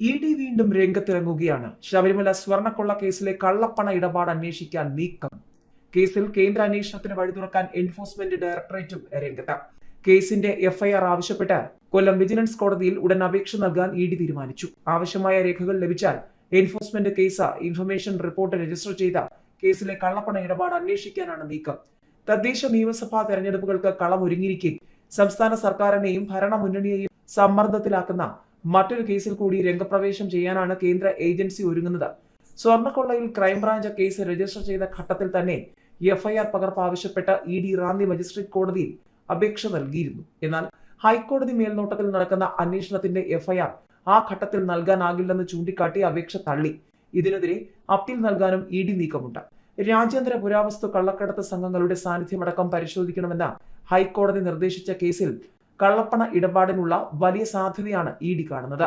E D വീണ്ടും രംഗത്തിറങ്ങുകയാണ്. ശബരിമല സ്വർണക്കൊള്ള കേസിലെ കള്ളപ്പണ ഇടപാട് അന്വേഷിക്കാൻ നീക്കം. കേസിൽ കേന്ദ്ര അന്വേഷണത്തിന് വഴി തുറക്കാൻ എൻഫോഴ്സ്മെന്റ് ഡയറക്ടറേറ്റും രംഗത്ത്. കേസിന്റെ എഫ്ഐആർ ആവശ്യപ്പെട്ട് കൊല്ലം വിജിലൻസ് കോടതിയിൽ ഉടൻ അപേക്ഷ നൽകാൻ ഇ ഡി തീരുമാനിച്ചു. ആവശ്യമായ രേഖകൾ ലഭിച്ചാൽ enforcement case information report register ചെയ്ത കേസിലെ കള്ളപ്പണ ഇടപാട് അന്വേഷിക്കാനാണ് നീക്കം. തദ്ദേശ നിയമസഭാ തെരഞ്ഞെടുപ്പുകൾക്ക് കളമൊരുങ്ങിയിരിക്കെ സംസ്ഥാന സർക്കാരിനെയും ഭരണ മുന്നണിയെയും സമ്മർദ്ദത്തിലാക്കുന്ന മറ്റൊരു കേസിൽ കൂടി രംഗപ്രവേശം ചെയ്യാനാണ് കേന്ദ്ര ഏജൻസി ഒരുങ്ങുന്നത്. സ്വർണക്കൊള്ളയിൽ ക്രൈംബ്രാഞ്ച് കേസ് രജിസ്റ്റർ ചെയ്ത ഘട്ടത്തിൽ തന്നെ എഫ്ഐആർ പകർപ്പ് ആവശ്യപ്പെട്ട ഇ ഡി റാന്നി മജിസ്ട്രേറ്റ് കോടതിയിൽ അപേക്ഷ നൽകിയിരുന്നു. എന്നാൽ ഹൈക്കോടതി മേൽനോട്ടത്തിൽ നടക്കുന്ന അന്വേഷണത്തിന്റെ എഫ്ഐആർ ആ ഘട്ടത്തിൽ നൽകാനാകില്ലെന്ന് ചൂണ്ടിക്കാട്ടി അപേക്ഷ തള്ളി. ഇതിനെതിരെ അപ്പീൽ നൽകാനും ഇ ഡി നീക്കമുണ്ട്. രാജ്യാന്തര പുരാവസ്തു കള്ളക്കടത്ത് സംഘങ്ങളുടെ സാന്നിധ്യമടക്കം പരിശോധിക്കണമെന്ന ഹൈക്കോടതി നിർദ്ദേശിച്ച കേസിൽ കള്ളപ്പണ ഇടപാടിനുള്ള വലിയ സാധ്യതയാണ് ഇ ഡി കാണുന്നത്.